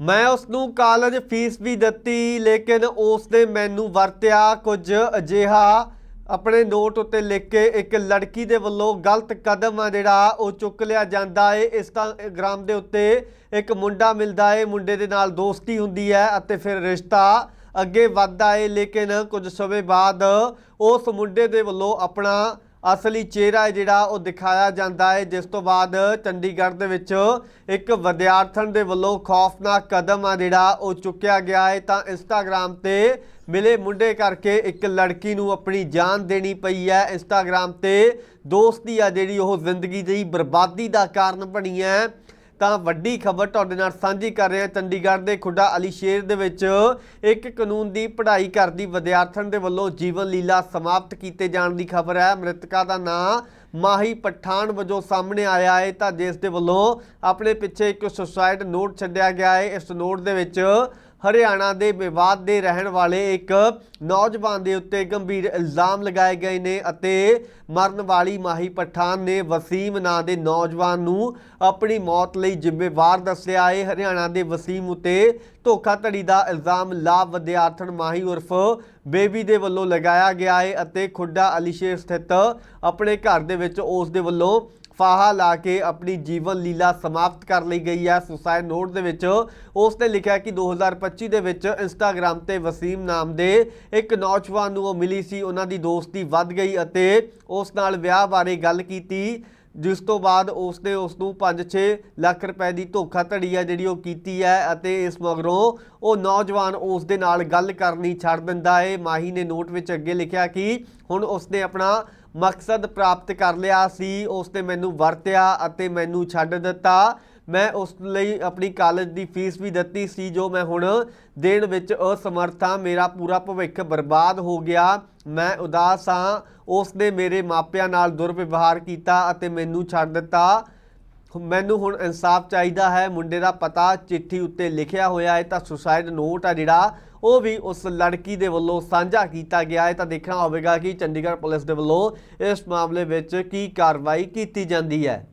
ਮੈਂ ਉਸ ਨੂੰ ਕਾਲਜ ਫੀਸ ਵੀ ਦਿੱਤੀ, ਲੇਕਿਨ ਉਸ ਨੇ ਮੈਨੂੰ ਵਰਤਿਆ ਕੁਝ ਅਜਿਹਾ। ਆਪਣੇ ਨੋਟ ਉੱਤੇ ਲਿਖ ਕੇ ਇੱਕ ਲੜਕੀ ਦੇ ਵੱਲੋਂ ਗਲਤ ਕਦਮ ਆ ਜਿਹੜਾ, ਉਹ ਚੁੱਕ ਲਿਆ ਜਾਂਦਾ ਹੈ ਗ੍ਰਾਮ ਦੇ ਉੱਤੇ ਇੱਕ ਮੁੰਡਾ ਮਿਲਦਾ ਏ, ਮੁੰਡੇ ਦੇ ਨਾਲ ਦੋਸਤੀ ਹੁੰਦੀ ਹੈ ਅਤੇ ਫਿਰ ਰਿਸ਼ਤਾ ਅੱਗੇ ਵੱਧਦਾ ਏ। ਲੇਕਿਨ ਕੁਝ ਸਮੇਂ ਬਾਅਦ ਉਸ ਮੁੰਡੇ ਦੇ ਵੱਲੋਂ ਆਪਣਾ ਅਸਲੀ ਚਿਹਰਾ ਹੈ ਜਿਹੜਾ ਉਹ ਦਿਖਾਇਆ ਜਾਂਦਾ ਹੈ, ਜਿਸ ਤੋਂ ਬਾਅਦ ਚੰਡੀਗੜ੍ਹ ਦੇ ਵਿੱਚ ਇੱਕ ਵਿਦਿਆਰਥਣ ਦੇ ਵੱਲੋਂ ਖੌਫਨਾਕ ਕਦਮ ਆ ਜਿਹੜਾ ਉਹ ਚੁੱਕਿਆ ਗਿਆ ਹੈ। ਤਾਂ ਇੰਸਟਾਗ੍ਰam ਤੇ ਮਿਲੇ ਮੁੰਡੇ ਕਰਕੇ ਇੱਕ ਲੜਕੀ ਨੂੰ ਆਪਣੀ ਜਾਨ ਦੇਣੀ ਪਈ ਹੈ। ਇੰਸਟਾਗ੍ਰam ਤੇ ਦੋਸਤੀ ਆ ਜਿਹੜੀ ਉਹ ਜ਼ਿੰਦਗੀ ਦੀ ਬਰਬਾਦੀ ਦਾ ਕਾਰਨ ਬਣੀ ਹੈ। ਤਾਂ ਵੱਡੀ ਖਬਰ ਤੁਹਾਡੇ ਨਾਲ ਸਾਂਝੀ ਕਰ ਰਹੇ ਹਾਂ ਚੰਡੀਗੜ੍ਹ ਦੇ ਖੁੱਡਾ ਅਲੀ ਸ਼ੇਰ ਦੇ ਵਿੱਚ ਇੱਕ ਕਾਨੂੰਨ ਦੀ ਪੜ੍ਹਾਈ ਕਰਦੀ ਵਿਦਿਆਰਥਣ ਦੇ ਵੱਲੋਂ ਜੀਵਨ ਲੀਲਾ ਸਮਾਪਤ ਕੀਤੇ ਜਾਣ ਦੀ ਖਬਰ ਹੈ। ਮ੍ਰਿਤਕਾ ਦਾ ਨਾਂ ਮਾਹੀ ਪਠਾਨ ਵਜੋਂ ਸਾਹਮਣੇ ਆਇਆ ਹੈ ਤਾਂ ਜਿਸ ਦੇ ਵੱਲੋਂ ਆਪਣੇ ਪਿੱਛੇ ਇੱਕ ਸੁਸਾਇਡ ਨੋਟ ਛੱਡਿਆ ਗਿਆ ਹੈ। ਇਸ ਨੋਟ ਦੇ ਵਿੱਚ ਹਰਿਆਣਾ ਦੇ ਵਿਵਾਦ ਦੇ ਰਹਿਣ ਵਾਲੇ ਇੱਕ ਨੌਜਵਾਨ ਦੇ ਉੱਤੇ ਗੰਭੀਰ ਇਲਜ਼ਾਮ ਲਗਾਏ ਗਏ ਨੇ ਅਤੇ ਮਰਨ ਵਾਲੀ ਮਾਹੀ ਪਠਾਨ ਨੇ ਵਸੀਮ ਨਾਂ ਦੇ ਨੌਜਵਾਨ ਨੂੰ ਆਪਣੀ ਮੌਤ ਲਈ ਜ਼ਿੰਮੇਵਾਰ ਦੱਸਿਆ। ਹੈ ਹਰਿਆਣਾ ਦੇ ਵਸੀਮ ਉਤੇ ਧੋਖਾਧੜੀ ਦਾ ਇਲਜ਼ਾਮ ਲਾਭ ਵਿਦਿਆਰਥਣ ਮਾਹੀ ਉਰਫ ਬੇਬੀ ਦੇ ਵੱਲੋਂ ਲਗਾਇਆ ਗਿਆ ਹੈ ਅਤੇ ਖੁੱਡਾ ਅਲੀਸ਼ੇਰ ਸਥਿਤ ਆਪਣੇ ਘਰ ਦੇ ਵਿੱਚ ਉਸ ਦੇ ਵੱਲੋਂ ਫਾਹਾ ਲਾ ਕੇ ਆਪਣੀ ਜੀਵਨ ਲੀਲਾ ਸਮਾਪਤ ਕਰ ਲਈ ਗਈ ਹੈ। ਸੁਸਾਇਡ ਨੋਟ ਦੇ ਵਿੱਚ ਉਸ ਨੇ ਲਿਖਿਆ ਕਿ 2025 ਦੇ ਵਿੱਚ ਇੰਸਟਾਗ੍ਰam ਤੇ ਵਸੀਮ ਨਾਮ ਦੇ ਇੱਕ ਨੌਜਵਾਨ ਨੂੰ ਉਹ ਮਿਲੀ ਸੀ। ਉਹਨਾਂ ਦੀ ਦੋਸਤੀ ਵੱਧ ਗਈ ਅਤੇ ਉਸ ਨਾਲ ਵਿਆਹ ਬਾਰੇ ਗੱਲ ਕੀਤੀ, ਜਿਸ ਤੋਂ ਬਾਅਦ ਉਸ ਨੇ ਉਸ ਨੂੰ 5-6 ਲੱਖ ਰੁਪਏ ਦੀ ਧੋਖਾਧੜੀ ਹੈ ਜਿਹੜੀ ਉਹ ਕੀਤੀ ਹੈ ਅਤੇ ਇਸ ਮਗਰੋਂ ਉਹ ਨੌਜਵਾਨ ਉਸ ਦੇ ਨਾਲ ਗੱਲ ਕਰਨੀ ਛੱਡ ਦਿੰਦਾ ਹੈ। ਮਾਹੀ ਨੇ ਨੋਟ ਵਿੱਚ ਅੱਗੇ ਲਿਖਿਆ ਕਿ ਹੁਣ ਉਸ ਨੇ ਆਪਣਾ ਮਕਸਦ ਪ੍ਰਾਪਤ ਕਰ ਲਿਆ ਸੀ, ਉਸ ਨੇ ਮੈਨੂੰ ਵਰਤਿਆ ਅਤੇ ਮੈਨੂੰ ਛੱਡ ਦਿੱਤਾ। ਮੈਂ ਉਸ ਲਈ ਆਪਣੀ ਕਾਲਜ ਦੀ ਫੀਸ ਵੀ ਦਿੱਤੀ ਸੀ, ਜੋ ਮੈਂ ਹੁਣ ਦੇਣ ਵਿੱਚ ਅਸਮਰਥ ਹਾਂ। ਮੇਰਾ ਪੂਰਾ ਭਵਿੱਖ ਬਰਬਾਦ ਹੋ ਗਿਆ। ਮੈਂ ਉਦਾਸ ਹਾਂ। ਉਸ ਨੇ ਮੇਰੇ ਮਾਪਿਆਂ ਨਾਲ ਦੁਰਵਿਵਹਾਰ ਕੀਤਾ ਅਤੇ ਮੈਨੂੰ ਛੱਡ ਦਿੱਤਾ। ਮੈਨੂੰ ਹੁਣ ਇਨਸਾਫ ਚਾਹੀਦਾ ਹੈ। ਮੁੰਡੇ ਦਾ ਪਤਾ ਚਿੱਠੀ ਉੱਤੇ ਲਿਖਿਆ ਹੋਇਆ ਹੈ, ਤਾਂ ਸੁਸਾਇਡ ਨੋਟ ਆ ਜਿਹੜਾ ਉਹ ਵੀ ਉਸ ਲੜਕੀ ਦੇ ਵੱਲੋਂ ਸਾਂਝਾ ਕੀਤਾ ਗਿਆ ਹੈ। ਤਾਂ ਦੇਖਣਾ ਹੋਵੇਗਾ ਕਿ ਚੰਡੀਗੜ੍ਹ ਪੁਲਿਸ ਦੇ ਵੱਲੋਂ ਇਸ ਮਾਮਲੇ ਵਿੱਚ ਕੀ ਕਾਰਵਾਈ ਕੀਤੀ ਜਾਂਦੀ ਹੈ।